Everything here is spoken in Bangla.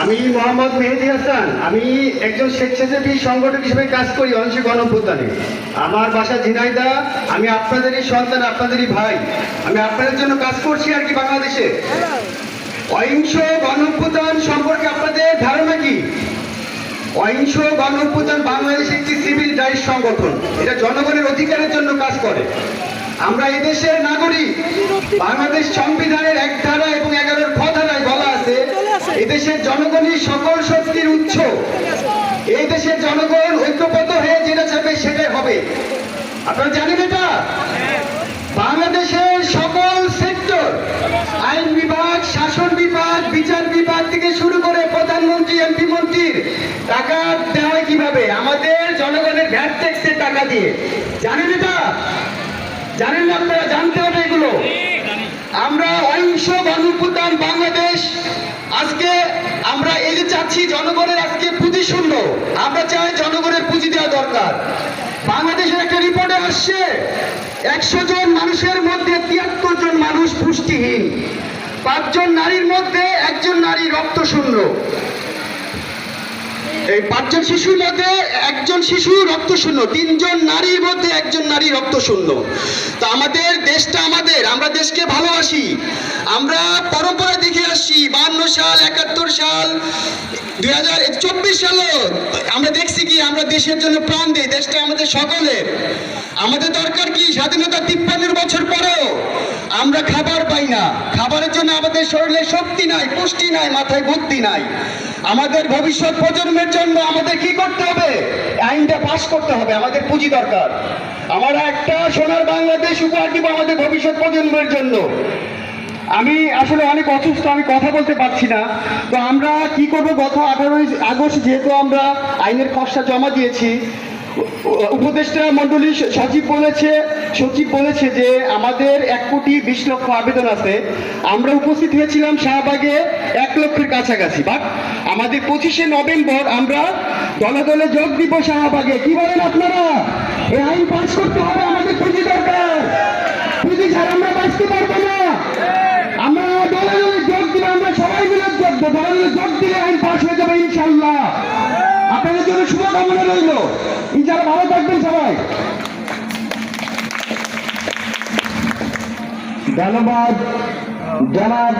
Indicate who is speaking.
Speaker 1: আমি মোহাম্মদ মেহেদি হাসান। আমি একজন স্বেচ্ছাসেবী সংগঠক হিসেবে কাজ করি অংশী গণপ্রদানে আমার বাসা ঝিনাইদা আমি আপনাদেরই সন্তান, আপনাদেরই ভাই। আমি আপনাদের জন্য কাজ করছি আর কি বাংলাদেশে। অহিংস গণপ্রদান সম্পর্কে আপনাদের ধারণা কি? অহিংস গণপ্রদান বাংলাদেশ একটি সিভিল রাইটস সংগঠন। এটা জনগণের অধিকারের জন্য কাজ করে। আমরা এদেশের নাগরিক। বাংলাদেশ সংবিধানের এক দেশের জনগণই সকল শক্তির উৎস। এই দেশের জনগণ ঐক্যবদ্ধ হয়ে যেটা চাইবে সেটাই হবে। আপনারা জানেন এটা? বাংলাদেশের সকল সেক্টর, আইন বিভাগ, শাসন বিভাগ, বিচার বিভাগ থেকে শুরু করে প্রধানমন্ত্রী, এমপি, মন্ত্রীর টাকা দেওয়া কীভাবে? আমাদের জনগণের ভ্যাট ট্যাক্সের টাকা দিয়ে। জানেন এটা? জানেন না আপনারা? জানতে হবে এগুলো। আমরা অহিংস গণপ্রদান বাংলাদেশ। আজকে আমরা এই যে চাচ্ছি জনগণের আজকে পুঁজি শূন্য। আমরা চাই জনগণের পুঁজি দেওয়া দরকার। বাংলাদেশের একটা রিপোর্টে আসছে, একশো জন মানুষের মধ্যে তিয়াত্তর জন মানুষ পুষ্টিহীন, পাঁচজন নারীর মধ্যে একজন নারী রক্ত শূন্য এই পাঁচজন শিশুর মধ্যে একজন শিশু রক্ত শূন্য তিনজন নারীর মধ্যে একজন নারী রক্ত শূন্য তো আমাদের দেশটা আমাদের, আমরা দেশকে ভালোবাসি। আমরা পরম্পরা সাল, একাত্তর সাল দুই হাজার চব্বিশ সালও আমরা দেখছি কি, আমরা দেশের জন্য প্রাণ দিই, দেশটা আমাদের সকলের। আমাদের দরকার কি, স্বাধীনতা তিপ্পান্ন বছর পরেও আমরা খাবার পাই না। খাবারের জন্য আমাদের শরীরে শক্তি নাই, পুষ্টি নাই, মাথায় বুদ্ধি নাই। আমাদের ভবিষ্যৎ প্রজন্মের জন্য আমাদের কি করতে হবে? আইনটা পাশ করতে হবে, আমাদের পুঁজি দরকার। আমরা একটা সোনার বাংলাদেশ উপহার দিব আমাদের ভবিষ্যৎ প্রজন্মের জন্য। আমি আসলে অনেক অসুস্থ, আমি কথা বলতে পারছি না। তো আমরা কি করব গত আঠারোই আগস্ট যেহেতু আমরা আইনের খসড়া জমা দিয়েছি, উপদেষ্টা মন্ডলী সচিব বলেছে সচিব বলেছে যে আমাদের এক কোটি বিশ লক্ষ আবেদন আছে। আমরা উপস্থিত হয়েছিলাম শাহবাগে এক লক্ষের কাছাকাছি। বাট আমাদের পঁচিশে নভেম্বর আমরা দলে দলে যোগ দিব শাহবাগে। কি বলেন আপনারা? এই আইন পাস করতে হবে আমাদের পুঁজি দরকার পুঁজি ছাড়া আমরা বাঁচতে পারব না আমরা দলে দলে যোগ দিলে আমরা সবাই মিলে যোগ দেবো দলে আইন পাস হয়ে যাবে ইনশাল্লাহ আপনাদের জন্য শুভকামনা রইল। ইনশাল্লাহ ভালো থাকবেন সবাই। ধন্যবাদ। জনাব